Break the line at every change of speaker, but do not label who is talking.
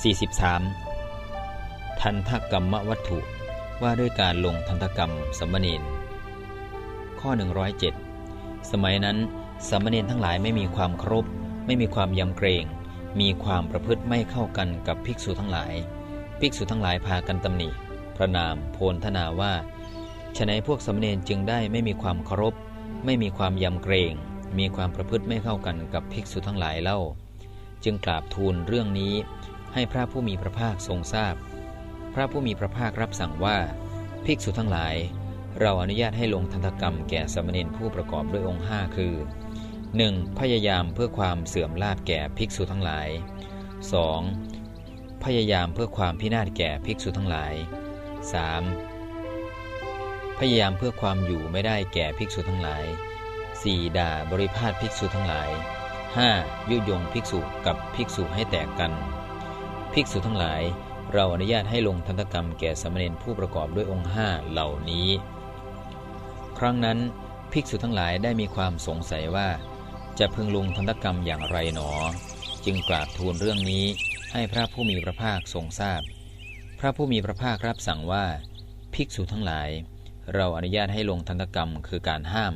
43 ทันทกรรมวัตถุว่าด้วยการลงทันทกรรมสมณเณรข้อ 107 สมัยนั้นสมณเณรทั้งหลายไม่มีความครพไม่มีความยำเกรง มีความประพฤติไม่เข้ากันกับภิกษุทั้งหลาย ภิกษุทั้งหลายพากันตำหนิพระนามโพลธนาว่าฉะนั้นพวกสมณเณรจึงได้ไม่มีความเคารพ ไม่มีความยำเกรง มีความประพฤติไม่เข้ากันกับภิกษุทั้งหลายเล่า จึงกราบทูลเรื่องนี้ ให้พระผู้มีพระภาคทรงทราบพพระผู้มีพระภาครับสั่งว่า ภิกษุทั้งหลาย เราอนุญาตให้ลงทันกรรมแก่สมณเณรผู้ประกอบด้วยองค์ห้าคือ 1. พยายามเพื่อความเสื่อมลาภแก่ภิกษุทั้งหลาย 2. พยายามเพื่อความพินาศแก่ภิกษุทั้งหลาย 3. พยายามเพื่อความอยู่ไม่ได้แก่ภิกษุทั้งหลาย 4. ด่าบริพาทภิกษุทั้งหลาย 5. ยุยงภิกษุกับภิกษุให้แตกกัน ภิกษุทั้งหลาย เราอนุญาตให้ลงทันตกรรมแก่สมณเณรผู้ประกอบด้วยองค์ห้าเหล่านี้ ครั้งนั้นภิกษุทั้งหลายได้มีความสงสัยว่า จะพึงลงทันตกรรมอย่างไรหนอ จึงกราบทูลเรื่องนี้ให้พระผู้มีพระภาคทรงทราบพพระผู้มีพระภาครับสั่งว่า ภิกษุทั้งหลาย เราอนุญาตให้ลงทันตกรรมคือการห้าม